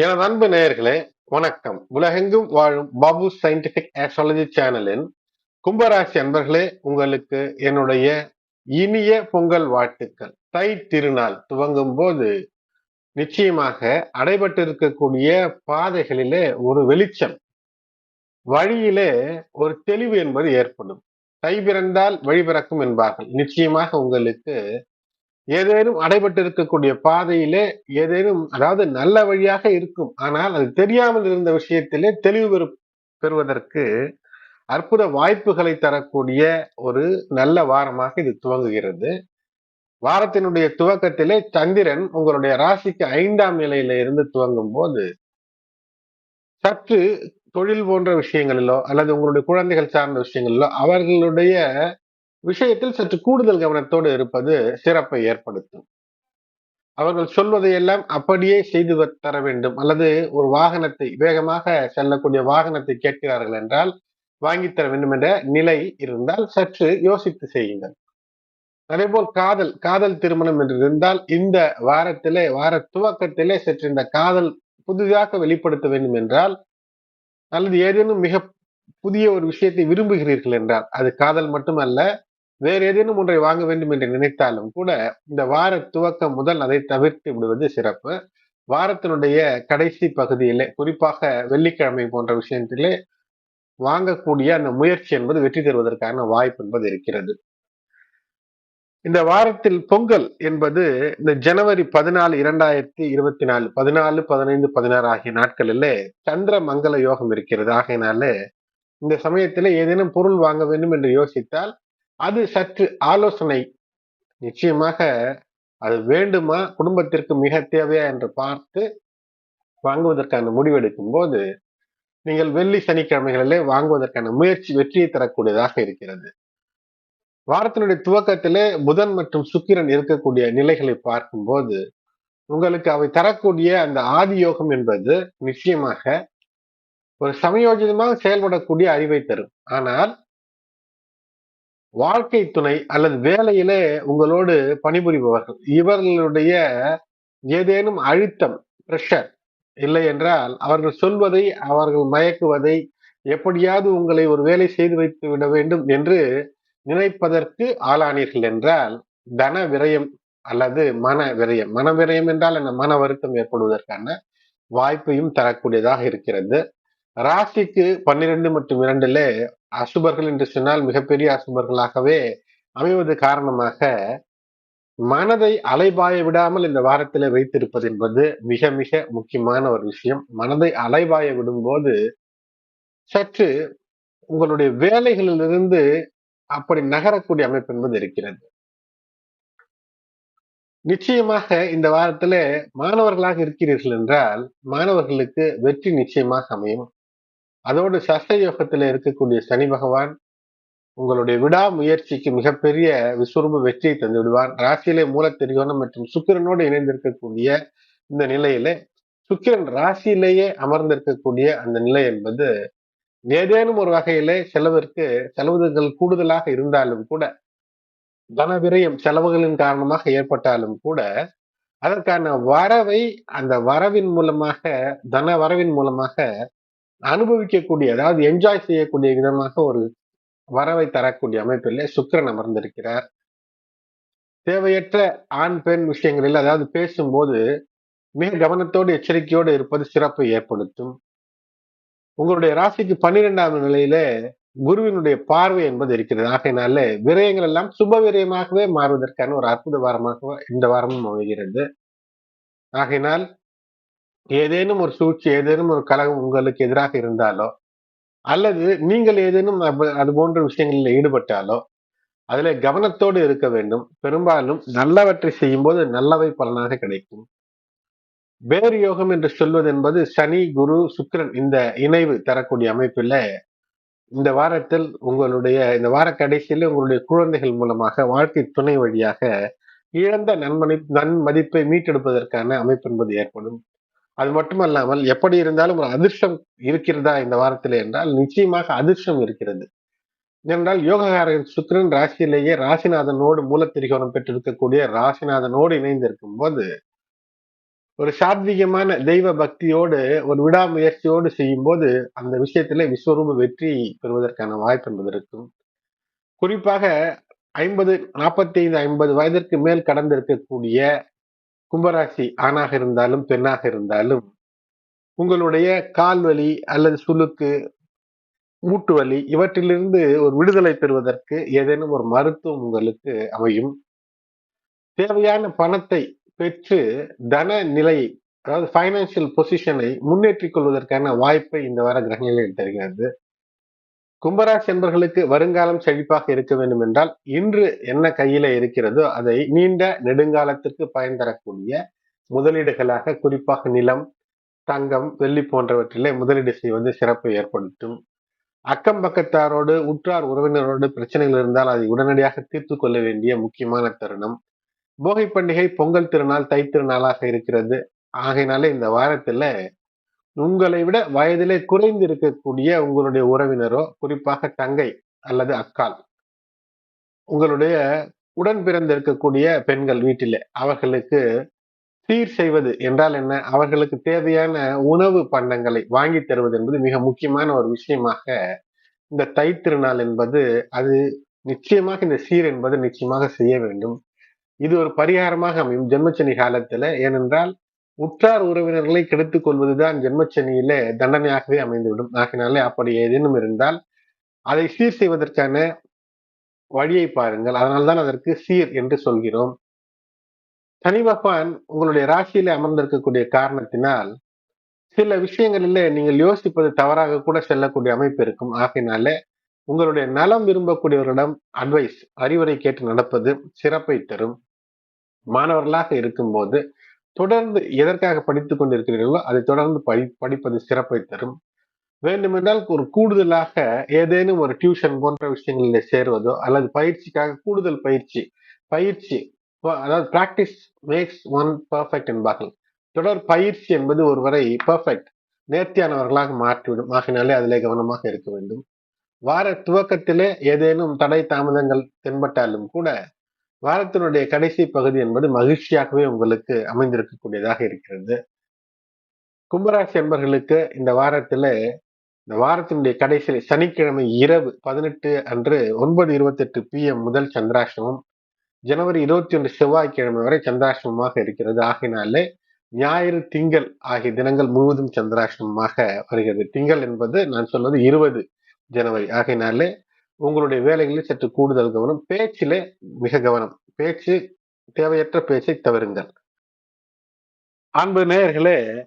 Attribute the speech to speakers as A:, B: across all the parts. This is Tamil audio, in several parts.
A: எனது அன்பு நேயர்களே வணக்கம். உலகெங்கும் வாழும் பாபு சயின்டிபிக் ஆஸ்ட்ராலஜி சேனலின் கும்பராசி அன்பர்களே உங்களுக்கு என்னுடைய இனிய பொங்கல் வாழ்த்துக்கள். தை திருநாள் துவங்கும் போது நிச்சயமாக அடைபட்டு இருக்கக்கூடிய பாதைகளிலே ஒரு வெளிச்சம் வழியிலே ஒரு தெளிவு என்பது ஏற்படும். தை பிறந்தால் வழி பிறக்கும் என்பார்கள். நிச்சயமாக உங்களுக்கு ஏதேனும் அடைபட்டு இருக்கக்கூடிய பாதையிலே ஏதேனும் அதாவது நல்ல வழியாக இருக்கும். ஆனால் அது தெரியாமல் இருந்த விஷயத்திலே தெளிவு பெறுவதற்கு அற்புத வாய்ப்புகளை தரக்கூடிய ஒரு நல்ல வாரமாக இது துவங்குகிறது. வாரத்தினுடைய துவக்கத்திலே சந்திரன் உங்களுடைய ராசிக்கு ஐந்தாம் நிலையில இருந்து துவங்கும் போது சற்று தொழில் போன்ற விஷயங்களிலோ அல்லது உங்களுடைய குழந்தைகள் சார்ந்த விஷயங்களிலோ அவர்களுடைய விஷயத்தில் சற்று கூடுதல் கவனத்தோடு இருப்பது சிறப்பை ஏற்படுத்தும். அவர்கள் சொல்வதையெல்லாம் அப்படியே செய்து தர வேண்டும். அல்லது ஒரு வாகனத்தை வேகமாக செல்லக்கூடிய வாகனத்தை கேட்கிறார்கள் என்றால் வாங்கித்தர வேண்டும் என்ற நிலை இருந்தால் சற்று யோசித்து செய்யுங்கள். அதேபோல் காதல் காதல் திருமணம் என்று இருந்தால் இந்த வாரத்திலே வார துவக்கத்திலே சற்று இந்த காதல் புதிதாக வெளிப்படுத்த வேண்டும் என்றால் அல்லது ஏதேனும் மிக புதிய ஒரு விஷயத்தை விரும்புகிறீர்கள் என்றால் அது காதல் மட்டுமல்ல வேறு ஏதேனும் ஒன்றை வாங்க வேண்டும் என்று நினைத்தாலும் கூட இந்த வார துவக்கம் முதல் அதை தவிர்த்து விடுவது சிறப்பு. வாரத்தினுடைய கடைசி பகுதியிலே குறிப்பாக வெள்ளிக்கிழமை போன்ற விஷயத்திலே வாங்கக்கூடிய அந்த முயற்சி என்பது வெற்றி தருவதற்கான வாய்ப்பு என்பது இருக்கிறது. இந்த வாரத்தில் பொங்கல் என்பது இந்த ஜனவரி பதினாலு இரண்டாயிரத்தி இருபத்தி நாலு பதினாலு பதினைந்து பதினாறு ஆகிய நாட்களிலே சந்திர மங்கள யோகம் இருக்கிறது. ஆகையினாலே இந்த சமயத்திலே ஏதேனும் பொருள் வாங்க வேண்டும் என்று யோசித்தால் அது சற்று ஆலோசனை. நிச்சயமாக அது வேண்டுமா? குடும்பத்திற்கு மிக தேவையா என்று பார்த்து வாங்குவதற்கான முடிவெடுக்கும் போது நீங்கள் வெள்ளி சனிக்கிழமைகளிலே வாங்குவதற்கான முயற்சி வெற்றியை தரக்கூடியதாக இருக்கிறது. வாரத்தினுடைய துவக்கத்திலே புதன் மற்றும் சுக்கிரன் இருக்கக்கூடிய நிலைகளை பார்க்கும்போது உங்களுக்கு அவை தரக்கூடிய அந்த ஆதி யோகம் என்பது நிச்சயமாக ஒரு சமயோஜிதமாக செயல்படக்கூடிய அறிவை தரும். ஆனால் வாழ்க்கை துணை அல்லது வேலையிலே உங்களோடு பணிபுரிபவர்கள். இவர்களுடைய ஏதேனும் அழுத்தம் பிரஷர் இல்லை என்றால் அவர்கள் சொல்வதை அவர்கள் மயக்குவதை எப்படியாவது உங்களை ஒரு வேலை செய்து வைத்து விட வேண்டும் என்று நினைப்பதற்கு ஆளானீர்கள் என்றால் தன விரயம் அல்லது மன விரயம். மன விரயம் என்றால் என்ன? மன வருத்தம் ஏற்படுவதற்கான வாய்ப்பையும் தரக்கூடியதாக இருக்கிறது. ராசிக்கு பன்னிரண்டு மற்றும் இரண்டுல அசுபர்கள் என்று சொன்னால் மிகப்பெரிய அசுபர்களாகவே அமைவது காரணமாக மனதை அலைபாய விடாமல் இந்த வாரத்தில் வைத்திருப்பது என்பது மிக மிக முக்கியமான ஒரு விஷயம். மனதை அலைபாய விடும்போது சற்று உங்களுடைய வேலைகளிலிருந்து அப்படி நகரக்கூடிய அமைப்பு என்பது இருக்கிறது. நிச்சயமாக இந்த வாரத்துல மாணவர்களாக இருக்கிறீர்கள் என்றால் மாணவர்களுக்கு வெற்றி நிச்சயமாக அமையும். அதோடு சஷ்ட யோகத்துல இருக்கக்கூடிய சனி பகவான் உங்களுடைய விடாமுயற்சிக்கு மிகப்பெரிய விஸ்வரூப வெற்றியை தந்து விடுவான் ராசியிலே மூலத்திரிகோணம் மற்றும் சுக்கிரனோடு இணைந்திருக்கக்கூடிய இந்த நிலையில சுக்கிரன் ராசியிலேயே அமர்ந்திருக்கக்கூடிய அந்த நிலை என்பது ஏதேனும் ஒரு வகையிலே செலவிற்கு செலவுகள் கூடுதலாக இருந்தாலும் கூட தன விரயம் செலவுகளின் காரணமாக ஏற்பட்டாலும் கூட அதற்கான வரவை அந்த வரவின் மூலமாக தன வரவின் மூலமாக அனுபவிக்கக்கூடிய அதாவது என்ஜாய் செய்யக்கூடிய விதமாக ஒரு வரவை தரக்கூடிய அமைப்பில் சுக்கரன் அமர்ந்திருக்கிறார். தேவையற்ற ஆண் பெண் விஷயங்களில் அதாவது பேசும்போது மிக கவனத்தோடு எச்சரிக்கையோடு இருப்பது சிறப்பை ஏற்படுத்தும். உங்களுடைய ராசிக்கு பன்னிரெண்டாம் நிலையில குருவினுடைய பார்வை என்பது இருக்கிறது. ஆகையினால விரயங்கள் எல்லாம் சுப விரயமாகவே மாறுவதற்கான ஒரு அற்புத வாரமாக இந்த வாரமும் அமைகிறது. ஆகையினால் ஏதேனும் ஒரு சூழ்ச்சி ஏதேனும் ஒரு கழகம் உங்களுக்கு எதிராக இருந்தாலோ அல்லது நீங்கள் ஏதேனும் அது போன்ற விஷயங்களில் ஈடுபட்டாலோ அதுல கவனத்தோடு இருக்க வேண்டும். பெரும்பாலும் நல்லவற்றை செய்யும்போது நல்லவை பலனாக கிடைக்கும். வேறு யோகம் என்று சொல்வது என்பது சனி குரு சுக்கிரன் இந்த இணைவு தரக்கூடிய அமைப்பில் இந்த வாரத்தில் உங்களுடைய இந்த வார கடைசியில் உங்களுடைய குழந்தைகள் மூலமாக வாழ்க்கை துணை வழியாக இழந்த நன்மதி நன்மதிப்பை மீட்டெடுப்பதற்கான அமைப்பு என்பது ஏற்படும். அது மட்டுமல்லாமல் எப்படி இருந்தாலும் ஒரு அதிர்ஷ்டம் இருக்கிறதா இந்த வாரத்தில் என்றால் நிச்சயமாக அதிர்ஷ்டம் இருக்கிறது. என்றால் யோககாரகன் சுக்கிரன் ராசியிலேயே ராசிநாதனோடு மூலத்திரிகோணம் பெற்றிருக்கக்கூடிய ராசிநாதனோடு இணைந்திருக்கும் போது ஒரு சாத்வீகமான தெய்வ பக்தியோடு ஒரு விடாமுயற்சியோடு செய்யும்போது அந்த விஷயத்துல விஸ்வரூப வெற்றி பெறுவதற்கான வாய்ப்பு என்பது இருக்கும். குறிப்பாக ஐம்பது நாற்பத்தி ஐந்து ஐம்பது வயதிற்கு மேல் கடந்திருக்கக்கூடிய கும்பராசி ஆணாக இருந்தாலும் பெண்ணாக இருந்தாலும் உங்களுடைய கால் வலி அல்லது சுளுக்கு மூட்டு வலி இவற்றிலிருந்து ஒரு விடுதலை பெறுவதற்கு ஏதேனும் ஒரு மருத்துவம் உங்களுக்கு அமையும். தேவையான பணத்தை பெற்று தன நிலையை அதாவது ஃபைனான்சியல் பொசிஷனை முன்னேற்றிக் கொள்வதற்கான வாய்ப்பை இந்த வார கிரகங்களில் தருகிறது. கும்பராசி என்பர்களுக்கு வருங்காலம் செழிப்பாக இருக்க வேண்டும் என்றால் இன்று என்ன கையில இருக்கிறதோ அதை நீண்ட நெடுங்காலத்திற்கு பயன் தரக்கூடிய முதலீடுகளாக குறிப்பாக நிலம் தங்கம் வெள்ளி போன்றவற்றிலே முதலீடு செய்வது சிறப்பை ஏற்படுத்தும். அக்கம் பக்கத்தாரோடு உற்றார் உறவினரோடு பிரச்சனைகள் இருந்தால் அதை உடனடியாக தீர்த்து கொள்ள வேண்டிய முக்கியமான தருணம். போகை பண்டிகை பொங்கல் திருநாள் தை திருநாளாக இருக்கிறது. ஆகையினாலே இந்த வாரத்துல உங்களை விட வயதிலே குறைந்து இருக்கக்கூடிய உங்களுடைய உறவினரோ குறிப்பாக தங்கை அல்லது அக்கால் உங்களுடைய உடன் பிறந்திருக்கக்கூடிய பெண்கள் வீட்டிலே அவர்களுக்கு சீர் செய்வது என்றால் என்ன? அவர்களுக்கு தேவையான உணவு பண்டங்களை வாங்கி தருவது என்பது மிக முக்கியமான ஒரு விஷயமாக இந்த தை திருநாள் என்பது அது நிச்சயமாக இந்த சீர் என்பது நிச்சயமாக செய்ய வேண்டும். இது ஒரு பரிகாரமாக அமையும் ஜென்மச்சனி காலத்துல ஏனென்றால் உற்றார் உறவினர்களை கெடுத்துக் கொள்வதுதான் ஜென்மச்சனியில தண்டனையாகவே அமைந்துவிடும். ஆகினாலே அப்படி ஏதேனும் இருந்தால் அதை சீர் செய்வதற்கான வழியை பாருங்கள். அதனால்தான் அதற்கு சீர் என்று சொல்கிறோம். சனி பகவான் உங்களுடைய ராசியில அமர்ந்திருக்கக்கூடிய காரணத்தினால் சில விஷயங்களில நீங்கள் யோசிப்பது தவறாக கூட செல்லக்கூடிய அமைப்பு இருக்கும். ஆகையினால உங்களுடைய நலம் விரும்பக்கூடியவரிடம் அட்வைஸ் அறிவுரை கேட்டு நடப்பது சிறப்பை தரும். மாணவர்களாக இருக்கும்போது தொடர்ந்து எதற்காக படித்துக் கொண்டிருக்கிறீர்களோ அதை தொடர்ந்து படி படிப்பது சிறப்பை தரும். வேண்டுமென்றால் ஒரு கூடுதலாக ஏதேனும் ஒரு டியூஷன் போன்ற விஷயங்களில் சேருவதோ அல்லது பயிற்சிக்காக கூடுதல் பயிற்சி பயிற்சி அதாவது பிராக்டிஸ் மேக்ஸ் ஒன் பர்ஃபெக்ட் என்பார்கள். தொடர் பயிற்சி என்பது ஒருவரை பர்ஃபெக்ட் நேர்த்தியானவர்களாக மாற்றிவிடும். ஆகினாலே அதிலே கவனமாக இருக்க வேண்டும். வார துவக்கத்திலே ஏதேனும் தடை தாமதங்கள் தென்பட்டாலும் கூட வாரத்தினுடைய கடைசி பகுதி என்பது மகிழ்ச்சியாகவே உங்களுக்கு அமைந்திருக்கக்கூடியதாக இருக்கிறது. கும்பராசி என்பர்களுக்கு இந்த வாரத்துல இந்த வாரத்தினுடைய கடைசி சனிக்கிழமை இரவு பதினெட்டு அன்று ஒன்பது இருபத்தி எட்டு பிஎம் முதல் சந்திராசிரமம் ஜனவரி இருபத்தி ஒன்று செவ்வாய்க்கிழமை வரை சந்திராசிரமமாக இருக்கிறது. ஆகினாலே ஞாயிறு திங்கள் ஆகிய தினங்கள் முழுவதும் சந்திராசிரமமாக வருகிறது. திங்கள் என்பது நான் சொல்வது இருபது ஜனவரி. ஆகையினாலே உங்களுடைய வேலைகளில் சற்று கூடுதல் கவனம். பேச்சிலே மிக கவனம். பேச்சு தேவையற்ற பேச்சை தவிருங்கள் அன்பு நேயர்களே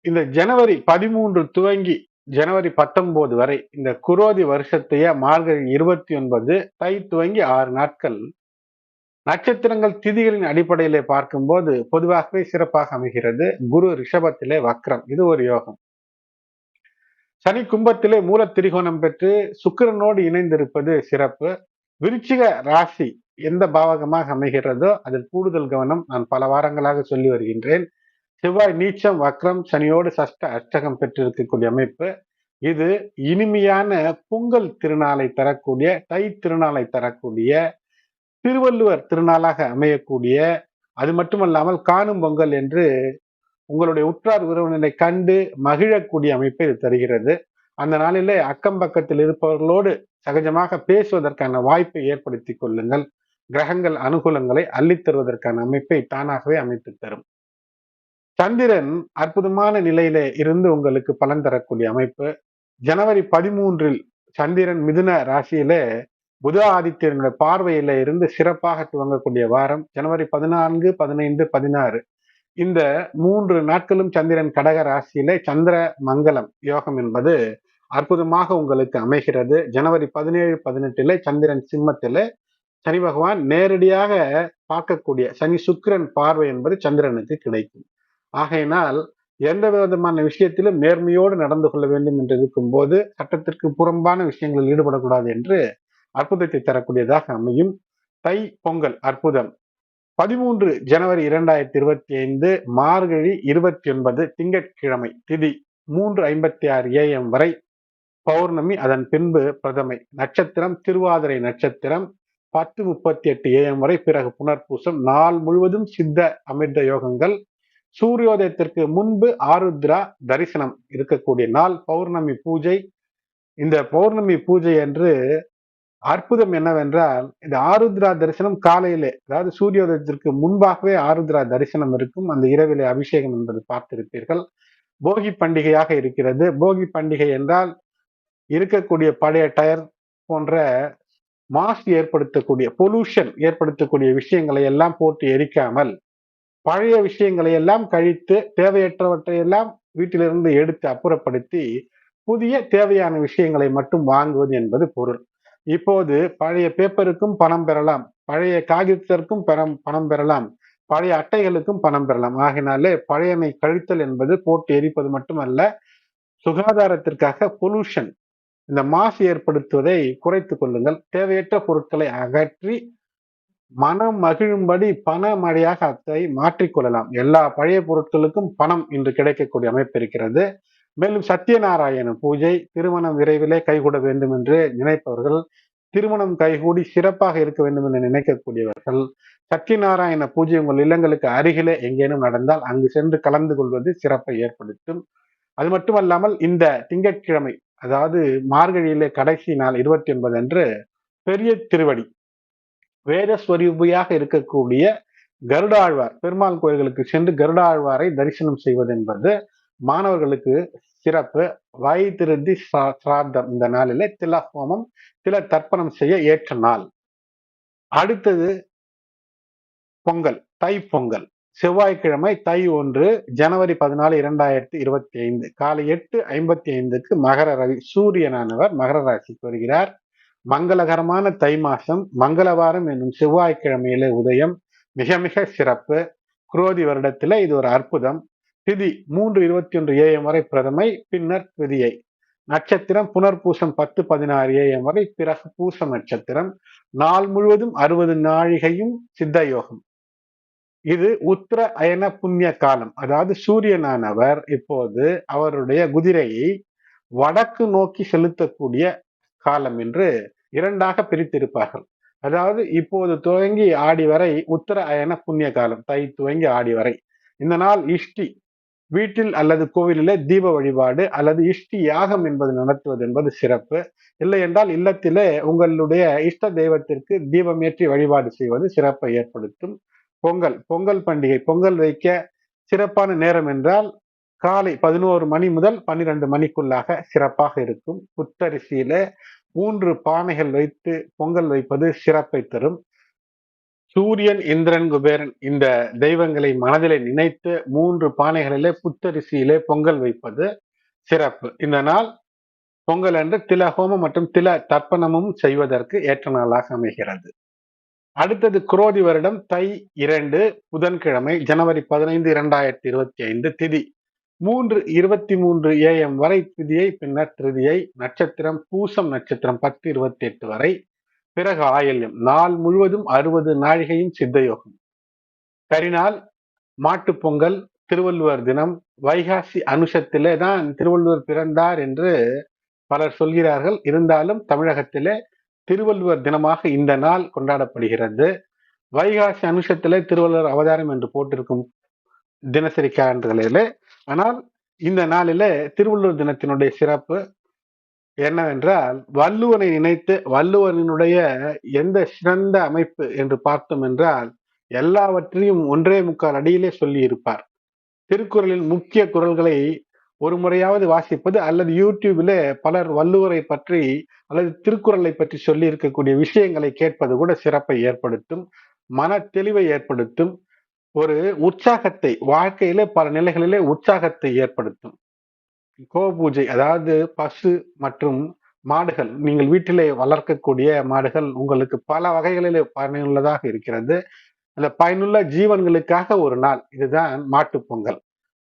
A: இந்த ஜனவரி பதிமூன்று துவங்கி ஜனவரி பத்தொன்பது வரை இந்த குரோதி வருஷத்தைய மார்கழி இருபத்தி ஒன்பது தை துவங்கி ஆறு நாட்கள் நட்சத்திரங்கள் திதிகளின் அடிப்படையிலே பார்க்கும்போது பொதுவாகவே சிறப்பாக அமைகிறது. குரு ரிஷபத்திலே வக்ரம். இது ஒரு யோகம். சனி கும்பத்திலே மூல திரிகோணம் பெற்று சுக்கிரனோடு இணைந்திருப்பது சிறப்பு. விருச்சிக ராசி எந்த பாவகமாக அமைகிறதோ அதில் கூடுதல் கவனம் நான் பல வாரங்களாக சொல்லி வருகின்றேன். செவ்வாய் நீச்சம் வக்ரம் சனியோடு சஷ்ட அஷ்டகம் பெற்றிருக்கக்கூடிய அமைப்பு. இது இனிமையான பொங்கல் திருநாளை தரக்கூடிய தை திருநாளை தரக்கூடிய திருவள்ளுவர் திருநாளாக அமையக்கூடிய அது மட்டுமல்லாமல் காணும் பொங்கல் என்று உங்களுடைய உற்றார் உறவினரை கண்டு மகிழக்கூடிய அமைப்பை இது தருகிறது. அந்த நாளிலே அக்கம் பக்கத்தில் இருப்பவர்களோடு சகஜமாக பேசுவதற்கான வாய்ப்பை ஏற்படுத்தி கொள்ளுங்கள். கிரகங்கள் அனுகூலங்களை அள்ளித் தருவதற்கான அமைப்பை தானாகவே அமைத்து தரும். சந்திரன் அற்புதமான நிலையில இருந்து உங்களுக்கு பலன் தரக்கூடிய அமைப்பு. ஜனவரி பதிமூன்றில் சந்திரன் மிதுன ராசியில புத ஆதித்யனுடைய பார்வையில இருந்து சிறப்பாக துவங்கக்கூடிய வாரம். ஜனவரி பதினான்கு பதினைந்து பதினாறு. இந்த மூன்று நாட்களும் சந்திரன் கடக ராசியில சந்திர மங்கலம் யோகம் என்பது அற்புதமாக உங்களுக்கு அமைகிறது. ஜனவரி பதினேழு பதினெட்டுல சந்திரன் சிம்மத்தில சனி பகவான் நேரடியாக பார்க்கக்கூடிய சனி சுக்கிரன் பார்வை என்பது சந்திரனுக்கு கிடைக்கும். ஆகையினால் எந்த விதமான விஷயத்திலும் நேர்மையோடு நடந்து கொள்ள வேண்டும் என்று இருக்கும் போது சட்டத்திற்கு புறம்பான விஷயங்களில் ஈடுபடக்கூடாது என்று அற்புதத்தை தரக்கூடியதாக அமையும். தை பொங்கல் அற்புதம். பதிமூன்று ஜனவரி இரண்டாயிரத்தி இருபத்தி ஐந்து மார்கழி இருபத்தி ஒன்பது திங்கட்கிழமை திதி மூன்று ஐம்பத்தி ஆறு ஏஎம் வரை பௌர்ணமி. அதன் பின்பு பிரதமை நட்சத்திரம் திருவாதிரை நட்சத்திரம் பத்து முப்பத்தி எட்டு ஏஎம் வரை பிறகு புனர்பூசம். நாள் முழுவதும் சித்த அமிர்த யோகங்கள். சூரியோதயத்திற்கு முன்பு ஆருத்ரா தரிசனம் இருக்கக்கூடிய நாள் பௌர்ணமி பூஜை. இந்த பௌர்ணமி பூஜை என்று அற்புதம் என்னவென்றால் இந்த ஆருத்ரா தரிசனம் காலையிலே அதாவது சூரியோதயத்திற்கு முன்பாகவே ஆருத்ரா தரிசனம் இருக்கும். அந்த இரவிலே அபிஷேகம் என்பது பார்த்திருப்பீர்கள். போகி பண்டிகையாக இருக்கிறது. போகி பண்டிகை என்றால் இருக்கக்கூடிய பழைய டயர் போன்ற மாசு ஏற்படுத்தக்கூடிய பொல்யூஷன் ஏற்படுத்தக்கூடிய விஷயங்களை எல்லாம் போட்டு எரிக்காமல் பழைய விஷயங்களை எல்லாம் கழித்து தேவையற்றவற்றை எல்லாம் வீட்டிலிருந்து எடுத்து அப்புறப்படுத்தி புதிய தேவையான விஷயங்களை மட்டும் வாங்குவது என்பது பொருள். இப்போது பழைய பேப்பருக்கும் பணம் பெறலாம். பழைய காகிதத்திற்கும் பணம் பணம் பெறலாம். பழைய அட்டைகளுக்கும் பணம் பெறலாம். ஆகினாலே பழையமை கழித்தல் என்பது போட்டு எரிப்பது மட்டுமல்ல சுகாதாரத்திற்காக பொல்யூஷன் இந்த மாசு ஏற்படுத்துவதை குறைத்துக் கொள்ளுங்கள். தேவையற்ற பொருட்களை அகற்றி மனம் மகிழும்படி பண மழையாக அதை மாற்றிக்கொள்ளலாம் எல்லா பழைய பொருட்களுக்கும் பணம் இன்று கிடைக்கக்கூடிய அமைப்பு இருக்கிறது. மேலும் சத்யநாராயண பூஜை திருமணம் விரைவிலே கைகூட வேண்டும் என்று நினைப்பவர்கள் திருமணம் கைகூடி சிறப்பாக இருக்க வேண்டும் என்று நினைக்கக்கூடியவர்கள் சத்யநாராயண பூஜை உங்கள் இல்லங்களுக்கு அருகிலே எங்கேனும் நடந்தால் அங்கு சென்று கலந்து கொள்வது சிறப்பை ஏற்படுத்தும். அது மட்டுமல்லாமல் இந்த திங்கட்கிழமை அதாவது மார்கழியிலே கடைசி நாள் இருபத்தி ஒன்பது அன்று பெரிய திருவடி வேதஸ்வரூபியாக இருக்கக்கூடிய கருடாழ்வார் பெருமாள் கோயில்களுக்கு சென்று கருடாழ்வாரை தரிசனம் செய்வது என்பது மாணவர்களுக்கு சிறப்பு. வாய் திருந்தி சிராத்தம் இந்த நாளில தில ஹோமம் தில தர்ப்பணம் செய்ய ஏற்ற நாள். அடுத்தது பொங்கல் தை பொங்கல். செவ்வாய்க்கிழமை தை ஒன்று ஜனவரி பதினாலு இரண்டாயிரத்தி இருபத்தி ஐந்து காலை எட்டு ஐம்பத்தி ஐந்துக்கு மகர ரவி சூரியனானவர் மகர ராசிக்கு வருகிறார். மங்களகரமான தை மாசம் மங்களவாரம் என்னும் செவ்வாய்க்கிழமையிலே உதயம் மிக மிக சிறப்பு. குரோதி வருடத்துல இது ஒரு அற்புதம். திதி மூன்று இருபத்தி ஒன்று ஏஎம் வரை பிரதமை பின்னர் திதியை. நட்சத்திரம் புனர்பூசம் பத்து பதினாறு ஏஎம் வரை பிறகு பூசம் நட்சத்திரம். நாள் முழுவதும் அறுபது நாழிகையும் சித்த யோகம் இது உத்திர அயன புண்ணிய காலம். அதாவது சூரியனானவர் இப்போது அவருடைய குதிரையை வடக்கு நோக்கி செலுத்தக்கூடிய காலம் என்று இரண்டாக பிரித்திருப்பார்கள். அதாவது இப்போது துவங்கி ஆடி வரை உத்தர அயன புண்ணிய காலம். தை துவங்கி ஆடி வரை. இந்த நாள் இஷ்டி வீட்டில் அல்லது கோவிலிலே தீப வழிபாடு அல்லது இஷ்டி யாகம் என்பது நடத்துவது என்பது சிறப்பு. இல்லை என்றால் இல்லத்திலே உங்களுடைய இஷ்ட தெய்வத்திற்கு தீபம் ஏற்றி வழிபாடு செய்வது சிறப்பை ஏற்படுத்தும். பொங்கல் பொங்கல் பண்டிகை பொங்கல் வைக்க சிறப்பான நேரம் என்றால் காலை பதினோரு மணி முதல் பன்னிரண்டு மணிக்குள்ளாக சிறப்பாக இருக்கும். புத்தரிசியில மூன்று பானைகள் வைத்து பொங்கல் வைப்பது சிறப்பை தரும். சூரியன் இந்திரன் குபேரன் இந்த தெய்வங்களை மனதிலே நினைத்து மூன்று பானைகளிலே புத்தரிசியிலே பொங்கல் வைப்பது சிறப்பு. இந்த நாள் பொங்கல் அன்று தில ஹோமம் மற்றும் தில தர்ப்பணமும் செய்வதற்கு ஏற்ற நாளாக அமைகிறது. அடுத்தது குரோதி வருடம் தை இரண்டு புதன்கிழமை ஜனவரி பதினைந்து இரண்டாயிரத்தி இருபத்தி ஐந்து திதி. மூன்று இருபத்தி மூன்று ஏஎம் வரை திதியை பின்னர் திருதியை நட்சத்திரம் பூசம் நட்சத்திரம் பத்து இருபத்தி எட்டு வரை பிறகு ஆயல்யம். நாள் முழுவதும் அறுபது நாழிகையும் சித்தயோகம். கரிநாள் மாட்டு பொங்கல் திருவள்ளுவர் தினம் வைகாசி அனுஷத்திலே தான் திருவள்ளுவர் பிறந்தார் என்று பலர் சொல்கிறார்கள். இருந்தாலும் தமிழகத்திலே திருவள்ளுவர் தினமாக இந்த நாள் கொண்டாடப்படுகிறது. வைகாசி அனுஷத்திலே திருவள்ளுவர் அவதாரம் என்று போட்டிருக்கும் தினசரி கேலண்டர்களிலே ஆனால் இந்த நாளிலே திருவள்ளுவர் தினத்தினுடைய சிறப்பு என்னவென்றால் வள்ளுவனை நினைத்து வள்ளுவனினுடைய எந்த சிறந்த அமைப்பு என்று பார்த்தோம் என்றால் எல்லாவற்றையும் ஒன்றே முக்கால் அடியிலே சொல்லி இருப்பார் திருக்குறளின் முக்கிய குரல்களை ஒரு முறையாவது வாசிப்பது அல்லது யூடியூபிலே பலர் வள்ளுவரை பற்றி அல்லது திருக்குறளை பற்றி சொல்லி இருக்கக்கூடிய விஷயங்களை கேட்பது கூட சிறப்பை ஏற்படுத்தும் மன தெளிவை ஏற்படுத்தும் ஒரு உற்சாகத்தை வாழ்க்கையிலே பல நிலைகளிலே உற்சாகத்தை ஏற்படுத்தும். கோபூஜை அதாவது பசு மற்றும் மாடுகள் நீங்கள் வீட்டிலே வளர்க்கக்கூடிய மாடுகள் உங்களுக்கு பல வகைகளிலே பயனுள்ளதாக இருக்கிறது. அந்த பயனுள்ள ஜீவன்களுக்காக ஒரு நாள் இதுதான் மாட்டு பொங்கல்.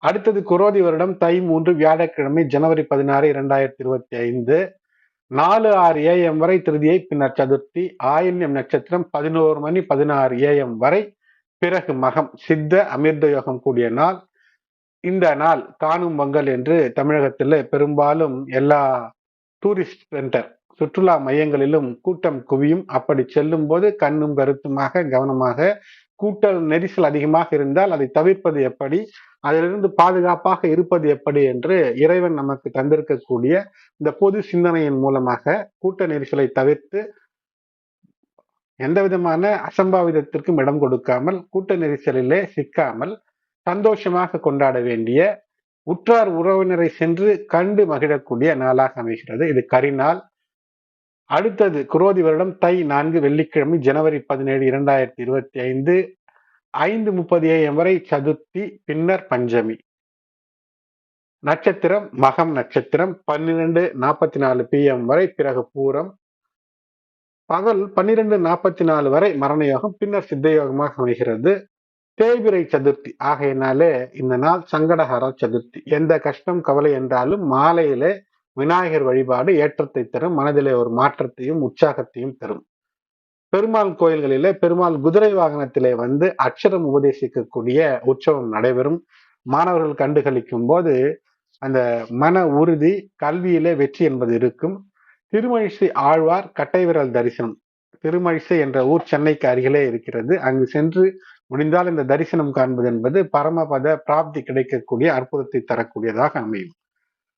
A: அடுத்தது குரோதி வருடம் தை மூன்று வியாழக்கிழமை ஜனவரி பதினாறு இரண்டாயிரத்தி இருபத்தி ஐந்து. நாலு ஆறு ஏஎம் வரை திருதியை பின்னர் சதுர்த்தி ஆயில்யம் நட்சத்திரம் பதினோரு மணி பதினாறு ஏஎம் வரை பிறகு மகம் சித்த அமிர்த யோகம் கூடிய நாள். இந்த நாள் காணும் பொங்கல் என்று தமிழகத்தில் பெரும்பாலும் எல்லா டூரிஸ்ட் சென்டர் சுற்றுலா மையங்களிலும் கூட்டம் குவியும். அப்படி செல்லும் போது கண்ணும் கருத்துமாக கவனமாக கூட்டல் நெரிசல் அதிகமாக இருந்தால் அதை தவிர்ப்பது எப்படி அதிலிருந்து பாதுகாப்பாக இருப்பது எப்படி என்று இறைவன் நமக்கு தந்திருக்கக்கூடிய இந்த பொது சிந்தனையின் மூலமாக கூட்ட நெரிசலை தவிர்த்து எந்த விதமான அசம்பாவிதத்திற்கும் இடம் கொடுக்காமல் கூட்ட நெரிசலிலே சிக்காமல் சந்தோஷமாக கொண்டாட வேண்டிய உற்றார் உறவினரை சென்று கண்டு மகிழக்கூடிய நாளாக அமைகிறது. இது கரிநாள். அடுத்தது குரோதி வருடம் தை நான்கு வெள்ளிக்கிழமை ஜனவரி பதினேழு இரண்டாயிரத்தி இருபத்தி ஐந்து ஐந்து முப்பது ஏஎம் வரை சதுர்த்தி பின்னர் பஞ்சமி. நட்சத்திரம் மகம் நட்சத்திரம் பன்னிரெண்டு நாற்பத்தி நாலு பிஎம் வரை பிறகு பூரம். பகல் பன்னிரெண்டு நாற்பத்தி நாலு வரை மரண யோகம் பின்னர் சித்த யோகமாக அமைகிறது. தேய்பிரை சதுர்த்தி. ஆகையினாலே இந்த நாள் சங்கடஹர சதுர்த்தி. எந்த கஷ்டம் கவலை என்றாலும் மாலையிலே விநாயகர் வழிபாடு ஏற்றத்தை தரும். மனதிலே ஒரு மாற்றத்தையும் உற்சாகத்தையும் தரும். பெருமாள் கோயில்களிலே பெருமாள் குதிரை வாகனத்திலே வந்து அக்ஷரம் உபதேசிக்கக்கூடிய உற்சவம் நடைபெறும். மாணவர்கள் கண்டுகளிக்கும் போது அந்த மன உறுதி கல்வியிலே வெற்றி என்பது இருக்கும். திருமழிசை ஆழ்வார் கட்டை விரல் தரிசனம். திருமழிசை என்ற ஊர் சென்னைக்கு அருகிலே இருக்கிறது. அங்கு சென்று முடிந்தால் இந்த தரிசனம் காண்பது என்பது பரமபத பிராப்தி கிடைக்கக்கூடிய அற்புதத்தை தரக்கூடியதாக அமையும்.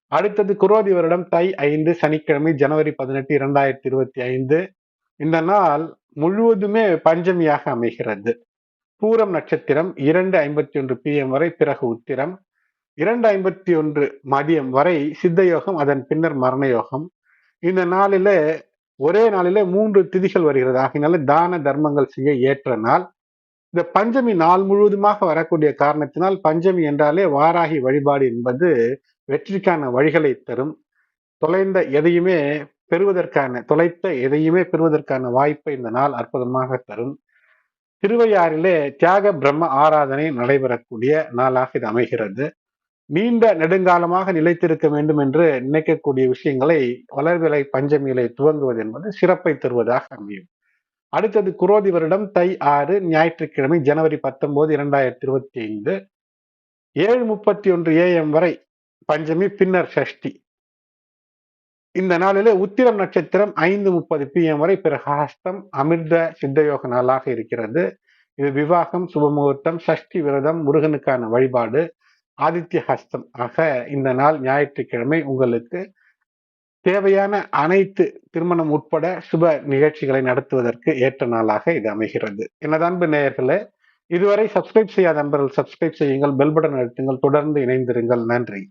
A: அடுத்தது குரோதி வருடம் தை ஐந்து சனிக்கிழமை ஜனவரி பதினெட்டு இரண்டாயிரத்தி இருபத்தி ஐந்து. இந்த நாள் முழுவதுமே பஞ்சமியாக அமைகிறது. பூரம் நட்சத்திரம் இரண்டு ஐம்பத்தி ஒன்று பிஎம் வரை பிறகு உத்திரம் இரண்டு ஐம்பத்தி ஒன்று மதியம் வரை சித்த யோகம் அதன் பின்னர் மரண யோகம். இந்த நாளில ஒரே நாளில மூன்று திதிகள் வருகிறது. ஆகினால தான தர்மங்கள் செய்ய ஏற்ற நாள். இந்த பஞ்சமி நாள் முழுவதுமாக வரக்கூடிய காரணத்தினால் பஞ்சமி என்றாலே வாராகி வழிபாடு என்பது வெற்றிக்கான வழிகளை தரும். தொலைந்த எதையுமே பெறுவதற்கான தொலைத்த எதையுமே பெறுவதற்கான வாய்ப்பை இந்த நாள் அற்புதமாக தரும். திருவையாறிலே தியாக பிரம்ம ஆராதனை நடைபெறக்கூடிய நாளாக இது அமைகிறது. நீண்ட நெடுங்காலமாக நிலைத்திருக்க வேண்டும் என்று நினைக்கக்கூடிய விஷயங்களை வளர்விலை பஞ்சமியிலே துவங்குவது என்பது சிறப்பை தருவதாக அமையும். அடுத்தது குரோதி வருடம் தை ஆறு ஞாயிற்றுக்கிழமை ஜனவரி பத்தொன்பது இரண்டாயிரத்தி இருபத்தி ஐந்து ஏழு முப்பத்தி ஒன்று ஏஎம் வரை பஞ்சமி பின்னர் ஷஷ்டி. இந்த நாளிலே உத்திரம் நட்சத்திரம் ஐந்து முப்பது பிஎம் வரை பிரகாஷ்டம் அமிர்த சித்தயோக நாளாக இருக்கிறது. இது விவாகம் சுபமுகூர்த்தம் சஷ்டி விரதம் முருகனுக்கான வழிபாடு ஆதித்ய ஹஸ்தம் ஆக இந்த நாள் ஞாயிற்றுக்கிழமை உங்களுக்கு தேவையான அனைத்து திருமணம் உட்பட சுப நிகழ்ச்சிகளை நடத்துவதற்கு ஏற்ற நாளாக இது அமைகிறது. எனது அன்பு நேயர்களே இதுவரை சப்ஸ்கிரைப் செய்யாத நண்பர்கள் சப்ஸ்கிரைப் செய்யுங்கள் பெல் பட்டன் அழுத்துங்கள் தொடர்ந்து இணைந்திருங்கள். நன்றி.